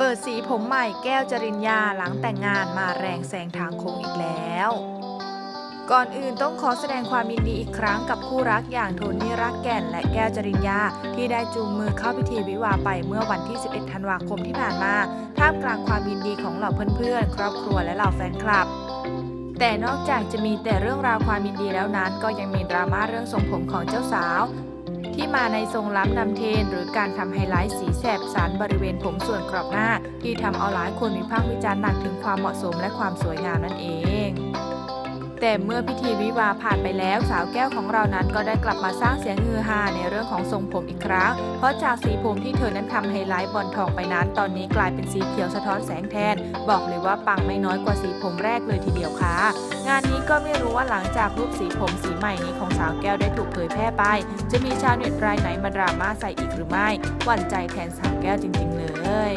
เปิดสีผมใหม่แก้วจริญญาหลังแต่งงานมาแรงแซงทางโค้งอีกแล้ว ก่อนอื่นต้องขอแสดงความยินดีอีกครั้งกับคู่รักอย่างโทนี่รักแก่น และแก้วจริญญาที่ได้จูงมือเข้าพิธีวิวาห์ไปเมื่อวันที่ 11 ธันวาคมที่ผ่านมา ท่ามกลางความยินดีของเหล่าเพื่อนๆ ครอบครัวและเหล่าแฟนคลับแต่นอกจากจะมีแต่เรื่องราวความยินดีแล้วนั้น ก็ยังมีดราม่าเรื่องทรงผมของเจ้าสาว ที่มาในทรงล้ำนำเทน หรือการทำไฮไลท์สีแสบสันบริเวณผมส่วนกรอบหน้า ที่ทำเอาหลายคนวิพากษ์วิจารณ์หนักถึงความเหมาะสมและความสวยงามนั่นเอง แต่เมื่อพิธีวิวาห์ผ่านไปแล้วสาวแก้วของเรานั้นก็ได้กลับมาสร้างเสียงฮือฮาในเรื่องของทรงผมอีกครั้ง เพราะจากสีผมที่เธอนั้นทำไฮไลท์บอลทองไปนั้น ตอนนี้กลายเป็นสีเขียวสะท้อนแสงแทน บอกเลยว่าปังไม่น้อยกว่าสีผมแรกเลยทีเดียวค่ะ งานนี้ก็ไม่รู้ว่าหลังจากรูปสีผมสีใหม่นี้ของสาวแก้วได้ถูกเผยแพร่ไป จะมีชาวเน็ตรายไหนมาดราม่าใส่อีกหรือไม่ หวั่นใจแทนสาวแก้วจริง ๆ เลย